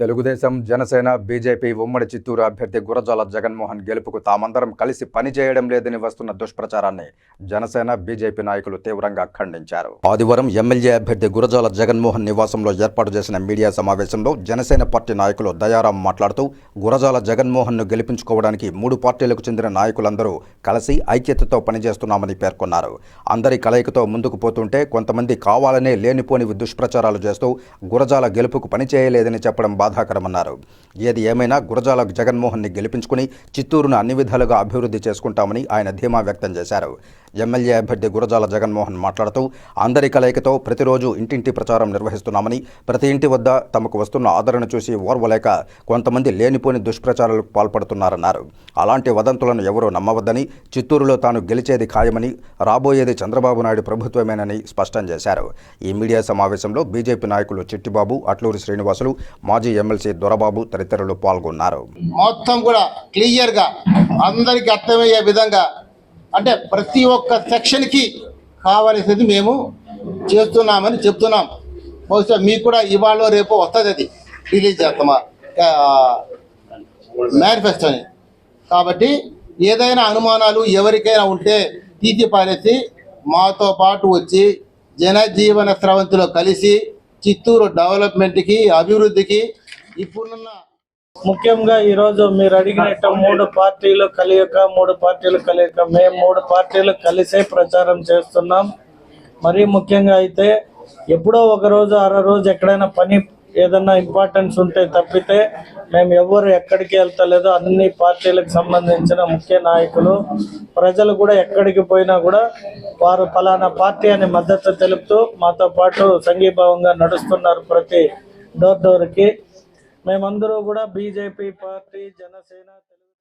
Telugu Desam Janasena BJP ఉమ్మడి చిత్తూరు అభ్యర్థి గురజాల జగన్మోహన్ గెలుపుకు తామందరం కలిసి పనిచేయడం లేదని వస్తున్న దుష్ప్రచారాన్ని జనసేన బీజేపీ నాయకులు తీవ్రంగా ఖండించారు. ఆదివారం ఎమ్మెల్యే అభ్యర్థి గురజాల జగన్మోహన్ నివాసంలో ఏర్పాటు చేసిన మీడియా సమావేశంలో జనసేన పార్టీ నాయకులు దయారాం మాట్లాడుతూ గురజాల జగన్మోహన్ను గెలిపించుకోవడానికి మూడు పార్టీలకు చెందిన నాయకులందరూ కలిసి ఐక్యతతో పనిచేస్తున్నామని పేర్కొన్నారు. అందరి కలయికతో ముందుకు పోతుంటే కొంతమంది కావాలనే లేనిపోని దుష్ప్రచారాలు చేస్తూ గురజాల గెలుపుకు పనిచేయలేదని చెప్పడం బాధాకరమన్నారు. ఏది ఏమైనా గురజాల జగన్మోహన్ని గెలిపించుకుని చిత్తూరును అన్ని విధాలుగా అభివృద్ధి చేసుకుంటామని ఆయన ధీమా వ్యక్తం చేశారు. ఎమ్మెల్యే అభ్యర్థి గురజాల జగన్మోహన్ మాట్లాడుతూ అందరి కలయికతో ప్రతిరోజు ఇంటింటి ప్రచారం నిర్వహిస్తున్నామని ప్రతి ఇంటి వద్ద తమకు వస్తున్న ఆదరణ చూసి ఓర్వలేక కొంతమంది లేనిపోని దుష్ప్రచారాలకు పాల్పడుతున్నారన్నారు. అలాంటి వదంతులను ఎవరూ నమ్మవద్దని చిత్తూరులో తాను గెలిచేది ఖాయమని రాబోయేది చంద్రబాబు నాయుడు ప్రభుత్వమేనని స్పష్టం చేశారు. ఈ మీడియా సమావేశంలో బీజేపీ నాయకులు చిట్టిబాబు అట్లూరి శ్రీనివాసులు మాజీ ఎమ్మెల్సీ దొరబాబు తదితరులు పాల్గొన్నారు. మొత్తం కూడా క్లియర్గా అందరికి అర్థమయ్యే విధంగా అంటే ప్రతి ఒక్క సెక్షన్కి కావలసింది మేము చేస్తున్నామని చెప్తున్నాం. బహుశా మీకు కూడా ఇవాళ రేపు వస్తుంది అది రిలీజ్ చేస్తామా? మేనిఫెస్టోని కాబట్టి ఏదైనా అనుమానాలు ఎవరికైనా ఉంటే తీసి పారేసి మాతో పాటు వచ్చి జనజీవన స్రవంతిలో కలిసి చిత్తూరు డెవలప్మెంట్కి అభివృద్ధికి ఇప్పుడున్న ముఖ్యంగా ఈరోజు మీరు అడిగినట్టు మూడు పార్టీలు కలియక మూడు పార్టీలు కలియక మేము మూడు పార్టీలు కలిసే ప్రచారం చేస్తున్నాం. మరీ ముఖ్యంగా అయితే ఎప్పుడో ఒక రోజు అర రోజు ఎక్కడైనా పని ఏదన్నా ఇంపార్టెన్స్ ఉంటే తప్పితే మేము ఎవరు ఎక్కడికి వెళ్తలేదు. అన్ని పార్టీలకు సంబంధించిన ముఖ్య నాయకులు. ప్రజలు కూడా ఎక్కడికి పోయినా కూడా వారు ఫలానా పార్టీ అని మద్దతు తెలుపుతూ మాతో పాటు సంఘీభావంగా నడుస్తున్నారు ప్రతి డోర్ డోర్కి. మేమందరూ కూడా బీజేపీ పార్టీ జనసేన తెలుగు